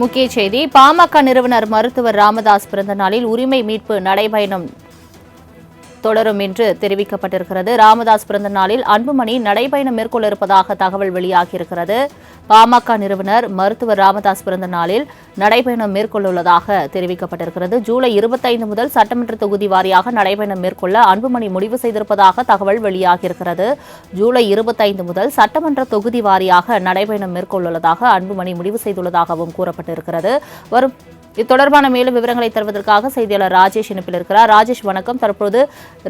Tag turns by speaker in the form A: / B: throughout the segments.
A: முக்கிய செய்தி பாமக நிறுவனர் மருத்துவர் ராமதாஸ் பிறந்த நாளில் உரிமை மீட்பு நடைபயணம். தொடரும் என்று தெரிவிக்கப்பட்டிருக்கிறது. ராமதாஸ் பிறந்த நாளில் அன்புமணி நடைபயணம் மேற்கொள்ள இருப்பதாக தகவல் வெளியாகியிருக்கிறது. பாமக நிறுவனர் மருத்துவர் ராமதாஸ் பிறந்த நாளில் நடைபயணம் மேற்கொள்ளுள்ளதாக தெரிவிக்கப்பட்டிருக்கிறது. ஜூலை இருபத்தைந்து முதல் சட்டமன்ற தொகுதி வாரியாக நடைபயணம் மேற்கொள்ள அன்புமணி முடிவு செய்திருப்பதாக தகவல் வெளியாகியிருக்கிறது. ஜூலை இருபத்தைந்து முதல் சட்டமன்ற தொகுதி வாரியாக நடைபயணம் மேற்கொள்ளுள்ளதாக அன்புமணி முடிவு செய்துள்ளதாகவும் கூறப்பட்டிருக்கிறது. வரும் இது தொடர்பான மேலும் விவரங்களை தருவதற்காக செய்தியாளர் ராஜேஷ் இணைப்பில் இருக்கிறார். ராஜேஷ் வணக்கம். தற்போது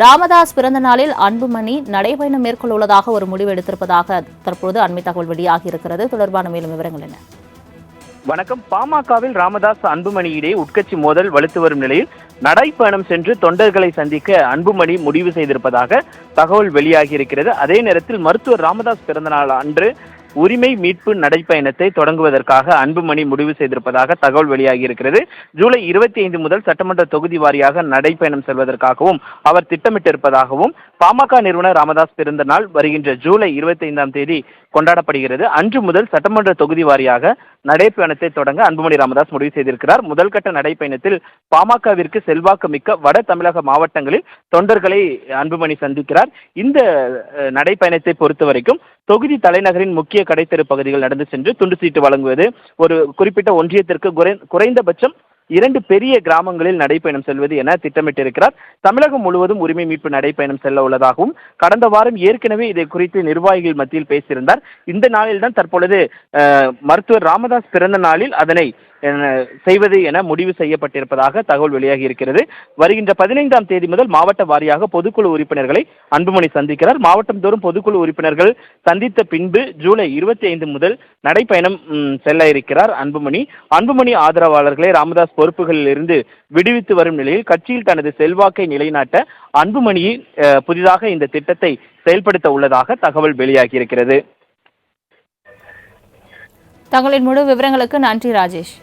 A: ராமதாஸ் பிறந்த நாளில் அன்புமணி நடைபயணம் மேற்கொள்ள உள்ளதாக ஒரு முடிவு எடுத்திருப்பதாக தற்போது அண்மை தகவல் வெளியாகி இருக்கிறது. தொடர்பான மேலும் விவரங்கள் என்ன?
B: வணக்கம். பாமகவில் ராமதாஸ் அன்புமணி இடையே உட்கட்சி மோதல் வலுத்து வரும் நிலையில் நடைப்பயணம் சென்று தொண்டர்களை சந்திக்க அன்புமணி முடிவு செய்திருப்பதாக தகவல் வெளியாகி இருக்கிறது. அதே நேரத்தில் மருத்துவர் ராமதாஸ் பிறந்தநாள் அன்று உரிமை மீட்பு நடைப்பயணத்தை தொடங்குவதற்காக அன்புமணி முடிவு செய்திருப்பதாக தகவல் வெளியாகி இருக்கிறது ஜூலை இருபத்தி ஐந்து முதல் சட்டமன்ற தொகுதி வாரியாக நடைப்பயணம் செல்வதற்காகவும் அவர் திட்டமிட்டிருப்பதாகவும் பாமக நிறுவனர் ராமதாஸ் பிறந்த நாள் வருகின்ற ஜூலை இருபத்தி ஐந்தாம் தேதி கொண்டாடப்படுகிறது. அன்று முதல் சட்டமன்ற தொகுதி வாரியாக நடைப்பயணத்தை தொடங்க அன்புமணி ராமதாஸ் முடிவு செய்திருக்கிறார். முதல்கட்ட நடைப்பயணத்தில் பாமகவிற்கு செல்வாக்கு மிக்க வட தமிழக மாவட்டங்களில் தொண்டர்களை அன்புமணி சந்திக்கிறார். இந்த நடைப்பயணத்தை பொறுத்த வரைக்கும் தொகுதி தலைநகரின் முக்கிய கடைத்தெரு பகுதிகள் நடந்து சென்று துண்டு சீட்டு வழங்குவது ஒரு குறிப்பிட்ட ஒன்றியத்திற்கு குறை- குறைந்தபட்சம் இரண்டு பெரிய கிராமங்களில் நடைப்பயணம் செல்வது என திட்டமிட்டிருக்கிறார். தமிழகம் முழுவதும் உரிமை மீட்பு நடைப்பயணம் செல்ல உள்ளதாகவும் கடந்த வாரம் ஏற்கனவே இதை குறித்து நிர்வாகிகள் மத்தியில் பேசியிருந்தார். இந்த நாளில்தான் தற்பொழுது மருத்துவர் ராமதாஸ் பிறந்த நாளில் அதனை செய்வது என முடிவு செய்யப்பட்டிருப்பதாக தகவல் வெளியாகி இருக்கிறது. வருகின்ற பதினைந்தாம் தேதி முதல் மாவட்ட வாரியாக பொதுக்குழு உறுப்பினர்களை அன்புமணி சந்திக்கிறார். மாவட்டம் தோறும் பொதுக்குழு உறுப்பினர்கள் சந்தித்த பின்பு ஜூலை இருபத்தி ஐந்து முதல் நடைப்பயணம் செல்ல இருக்கிறார் அன்புமணி. அன்புமணி ஆதரவாளர்களை ராமதாஸ் பொறுப்புகளில் இருந்து விடுவித்து வரும் நிலையில் கட்சியில் தனது செல்வாக்கை நிலைநாட்ட அன்புமணி புதிதாக இந்த திட்டத்தை செயல்படுத்த உள்ளதாக தகவல் வெளியாகி இருக்கிறது
A: தங்களின் முழு விவரங்களுக்கு நன்றி ராஜேஷ்.